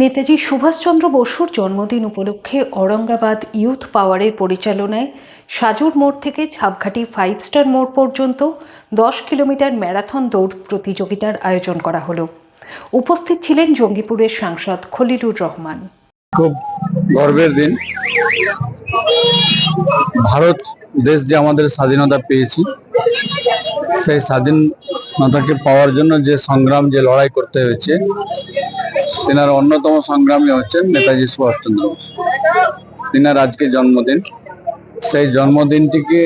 নেতাজি সুভাষচন্দ্র বসুর জন্মদিন উপলক্ষে ঔরঙ্গাবাদ ইউথ পাওয়ারের পরিচালনায় সাজুর মোড় থেকে ছাপঘাটি ফাইভ স্টার মোড় পর্যন্ত দশ কিলোমিটার ম্যারাথন দৌড় প্রতিযোগিতার আয়োজন করা হলো। উপস্থিত ছিলেন জঙ্গিপুরের সাংসদ খলিলুর রহমান। খুব গর্বের দিন। ভারত দেশ যে আমাদের স্বাধীনতা পেয়েছি, সেই স্বাধীনতাকে পাওয়ার জন্য যে সংগ্রাম, যে লড়াই করতে হয়েছে, তেনার অন্যতম সংগ্রামী হচ্ছেন নেতাজি সুভাষচন্দ্র বোস। তিনার আজকে জন্মদিন। সেই জন্মদিনটিকে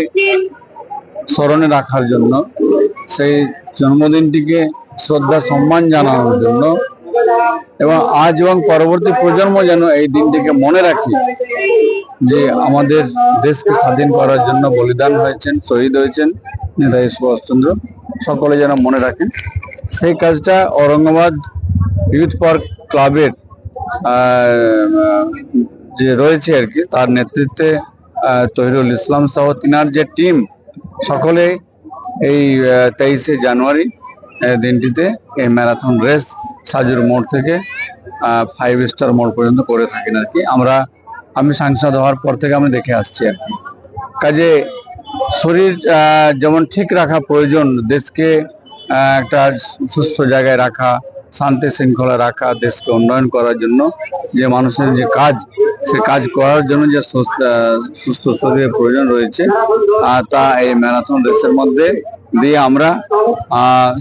স্মরণে রাখার জন্য, সেই জন্মদিনটিকে শ্রদ্ধা, সম্মান জানানোর জন্য এবং আজ এবং পরবর্তী প্রজন্ম যেন এই দিনটিকে মনে রাখি যে আমাদের দেশকে স্বাধীন করার জন্য বলিদান হয়েছেন, শহীদ হয়েছেন নেতাজি সুভাষচন্দ্র। সকলে যেন মনে রাখেন। সেই কাজটা ঔরঙ্গাবাদ ইউথ পার্ক ক্লাবের যে রয়েছে আর কি, তার নেতৃত্বে তহিরুল ইসলাম সহ তিনার যে টিম, সকলে এই তেইশে জানুয়ারি দিনটিতে এই ম্যারাথন রেস সাজুর মোড় থেকে ফাইভ স্টার মোড় পর্যন্ত করে থাকেন আর কি। আমরা, আমি সাংসদ হওয়ার পর থেকে আমি দেখে আসছি আর কি। কাজে শরীর যেমন ঠিক রাখা প্রয়োজন, দেশকে একটা সুস্থ জায়গায় রাখা, শান্তি শৃঙ্খলা রাখা, দেশকে উন্নয়ন করার জন্য যে মানুষের যে কাজ, সে কাজ করার জন্য যে সুস্থ শরীরের প্রয়োজন রয়েছে তা এই ম্যারাথন রেসের মধ্যে দিয়ে আমরা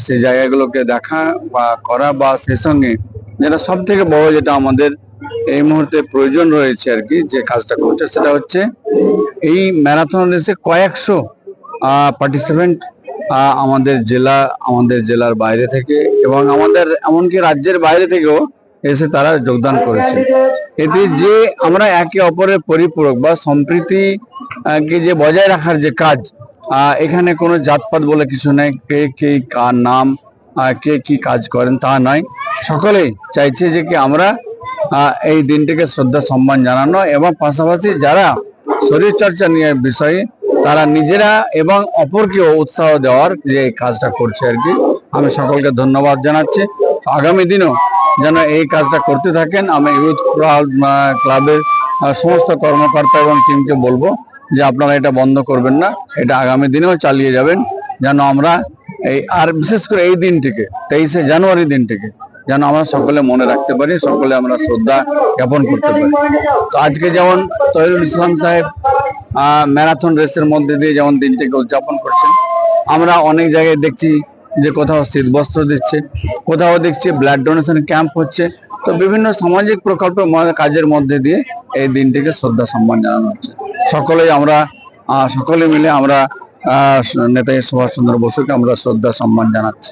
সেই জায়গাগুলোকে দেখা বা করা বা সেই সঙ্গে যেটা সব থেকে বড় যেটা আমাদের এই মুহূর্তে প্রয়োজন রয়েছে আর কি যে কাজটা করছে সেটা হচ্ছে এই ম্যারাথন রেসে কয়েকশো পার্টিসিপেন্ট আমাদের জেলা, আমাদের জেলার বাইরে থেকে এবং আমাদের এমনকি রাজ্যের বাইরে থেকেও এসে তারা যোগদান করেছে এতে যে আমরা একে অপরের পরিপূরক বা সম্প্রীতি কে যে বজায় রাখার যে কাজ এখানে কোনো জাতপাত বলে কিছু নেই, কে কে কার নাম কে কি কাজ করেন তা নয়। সকলেই চাইছে যে কি আমরা এই দিনটিকে শ্রদ্ধা, সম্মান জানানো এবং পাশাপাশি যারা শরীরচর্চা নিয়ে বিষয়ে, তারা নিজেরা এবং অপরকেও উৎসাহ দেওয়ার যে কাজটা করছে আর কি, আমি সকলকে ধন্যবাদ জানাচ্ছি। আগামী দিনেও যেন এই কাজটা করতে থাকেন। আমি ইউথ ক্লাবের সমস্ত কর্মকর্তা এবং টিমকে বলব যে আপনারা এটা বন্ধ করবেন না। এটা আগামী দিনেও চালিয়ে যাবেন। যেন আমরা এই, আর বিশেষ করে এই দিনটিকে, তেইশে জানুয়ারি দিনটিকে যেন আমরা সকলে মনে রাখতে পারি, সকলে আমরা শ্রদ্ধা জ্ঞাপন করতে পারি। তো আজকে যেমন তহিরুল ইসলাম সাহেব ম্যারাথন রেসের মধ্যে দিয়ে যেমন দিনটিকে উদযাপন করছেন, আমরা অনেক জায়গায় দেখছি যে কোথাও শীতবস্ত্র দিচ্ছে, কোথাও দেখছি ব্লাড ডোনেশন ক্যাম্প হচ্ছে। তো বিভিন্ন সামাজিক প্রকল্প কাজের মধ্যে দিয়ে এই দিনটিকে শ্রদ্ধা সম্মান জানানো হচ্ছে। সকলেই আমরা সকলে মিলে আমরা নেতাজি সুভাষচন্দ্র বসুকে আমরা শ্রদ্ধা সম্মান জানাচ্ছি।